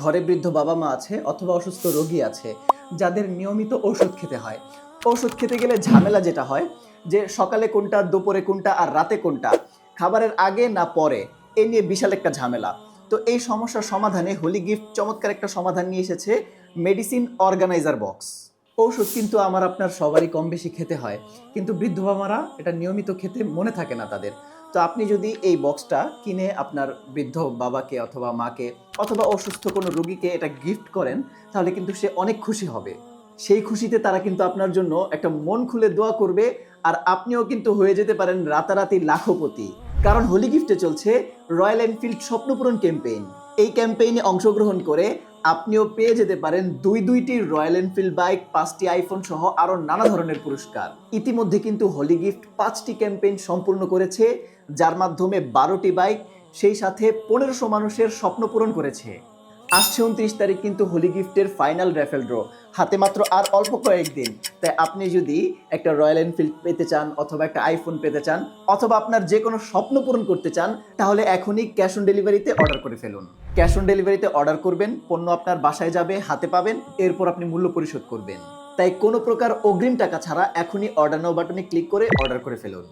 ঘরে বৃদ্ধ বাবা মা আছে অথবা অসুস্থ রোগী আছে, যাদের নিয়মিত ওষুধ খেতে হয়। ওষুধ খেতে গেলে ঝামেলা যেটা হয়, যে সকালে কোনটা, দুপুরে কোনটা আর রাতে কোনটা, খাবারের আগে না পরে, এ নিয়ে বিশাল একটা ঝামেলা। তো এই সমস্যার সমাধানে হোলি গিফট চমৎকার একটা সমাধান নিয়ে এসেছে, মেডিসিন অর্গানাইজার বক্স। ঔষধ কিন্তু আমার আপনার সবারই কম বেশি খেতে হয়। কিন্তু বৃদ্ধ বাবারা এটা নিয়মিত খেতে মনে থাকে না তাদের। তো আপনি যদি এই বক্সটা কিনে আপনার বৃদ্ধ বাবাকে অথবা মাকে অথবা অসুস্থ কোনো রোগীকে এটা গিফট করেন, তাহলে কিন্তু সে অনেক খুশি হবে। সেই খুশিতে তারা কিন্তু আপনার জন্য একটা মন খুলে দোয়া করবে আর আপনিও কিন্তু হয়ে যেতে পারেন রাতারাতি লাখপতি কারণ হোলি গিফটে চলছে রয়্যাল এনফিল্ড স্বপ্নপূরণ ক্যাম্পেইন এই ক্যাম্পেইনে অংশগ্রহণ করে আপনিও পেয়ে যেতে পারেন দুই দুইটি রয়্যাল এনফিল্ড বাইক, পাঁচটি আইফোন সহ আরও নানা ধরনের পুরস্কার। ইতিমধ্যে কিন্তু হলি গিফট পাঁচটি ক্যাম্পেইন সম্পূর্ণ করেছে, যার মাধ্যমে বারোটি বাইক, সেই সাথে পনেরোশো মানুষের স্বপ্ন পূরণ করেছে। আসছে উনত্রিশ তারিখ কিন্তু হোলি গিফটের ফাইনাল র্যাফেল ড্র হাতে মাত্র আর অল্প কয়েকদিন তাই আপনি যদি একটা রয়্যাল এনফিল্ড পেতে চান অথবা একটা আইফোন পেতে চান অথবা আপনার যে কোনো স্বপ্ন পূরণ করতে চান, তাহলে এখনই ক্যাশ অন ডেলিভারিতে অর্ডার করে ফেলুন। ক্যাশ অন ডেলিভারিতে অর্ডার করবেন, পণ্য আপনার বাসায় যাবে, হাতে পাবেন, এরপর আপনি মূল্য পরিশোধ করবেন। তাই কোনো প্রকার অগ্রিম টাকা ছাড়া এখনই অর্ডার নাও বাটনে ক্লিক করে অর্ডার করে ফেলুন।